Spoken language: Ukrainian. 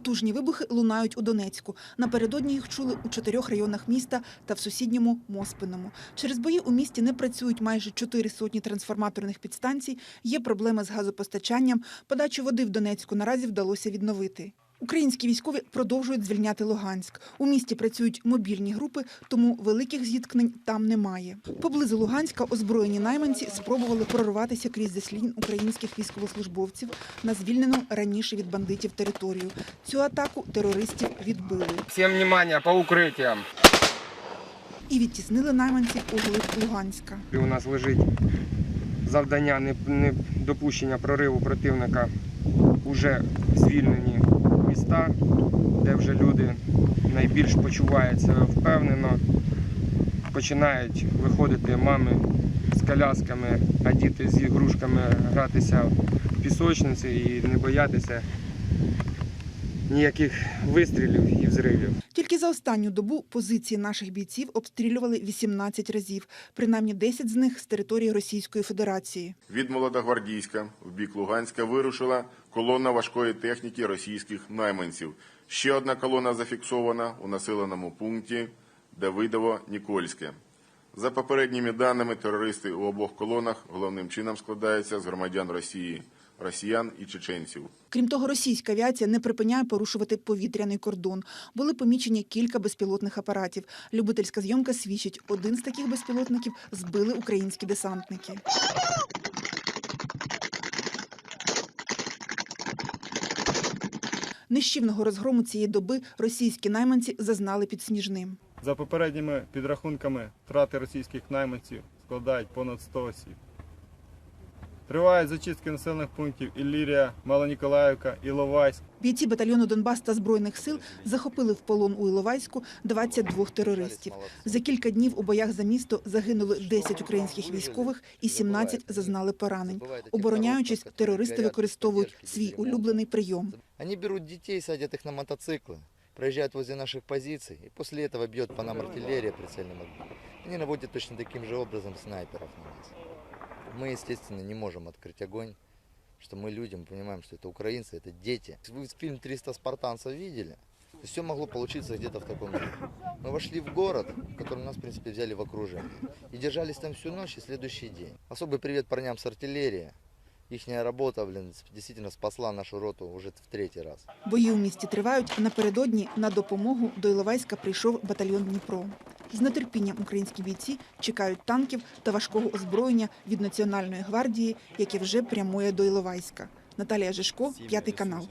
Потужні вибухи лунають у Донецьку. Напередодні їх чули у чотирьох районах міста та в сусідньому Моспиному. Через бої у місті не працюють майже чотири сотні трансформаторних підстанцій. Є проблеми з газопостачанням. Подачу води в Донецьку наразі вдалося відновити. Українські військові продовжують звільняти Луганськ. У місті працюють мобільні групи, тому великих зіткнень там немає. Поблизу Луганська озброєні найманці спробували прорватися крізь заслін українських військовослужбовців на звільнену раніше від бандитів територію. Цю атаку терористів відбили Всем внимание по укриттям. і відтіснили найманців у глиб Луганська. У нас лежить завдання не, не допущення прориву противника уже звільнені міста, де вже люди найбільш почуваються впевнено. Починають виходити мами з колясками, а діти з ігрушками гратися в пісочниці і не боятися ніяких вистрілів і взривів. Тільки за останню добу позиції наших бійців обстрілювали 18 разів, принаймні 10 з них з території Російської Федерації. Від Молодогвардійська в бік Луганська вирушила колона важкої техніки російських найманців. Ще одна колона зафіксована у населеному пункті Давидово-Нікольське. За попередніми даними, терористи у обох колонах головним чином складаються з громадян Росії, росіян і чеченців. Крім того, російська авіація не припиняє порушувати повітряний кордон. Були помічені кілька безпілотних апаратів. Любительська зйомка свідчить, один з таких безпілотників збили українські десантники. Нищівного розгрому цієї доби російські найманці зазнали під Сніжним. За попередніми підрахунками, втрати російських найманців складають понад 100 осіб. Тривають зачистки населених пунктів Іллірія, Малоніколаївка, Іловайськ. Бійці батальйону Донбас та збройних сил захопили в полон у Іловайську 22 терористів. За кілька днів у боях за місто загинули 10 українських військових і 17 зазнали поранень. Обороняючись, терористи використовують свій улюблений прийом. Они берут детей, садят их на мотоциклы, проезжают возле наших позиций, и после этого бьет по нам артиллерия прицельным огнем. Они наводят точно таким же образом снайперов на нас. Мы, естественно, не можем открыть огонь, что мы людям понимаем, что это украинцы, это дети. Вы фильм «300 спартанцев» видели? Все могло получиться где-то в таком духе. Мы вошли в город, который нас, в принципе, взяли в окружение. И держались там всю ночь и следующий день. Особый привет парням с артиллерии. Ихняя робота блин, дійсно спасла нашу роту уже в третій раз. Бої у місті тривають. Напередодні на допомогу до Іловайська прийшов батальйон Дніпро. З нетерпінням українські бійці чекають танків та важкого озброєння від Національної гвардії, яке вже прямує до Іловайська. Наталія Жишко, п'ятий канал.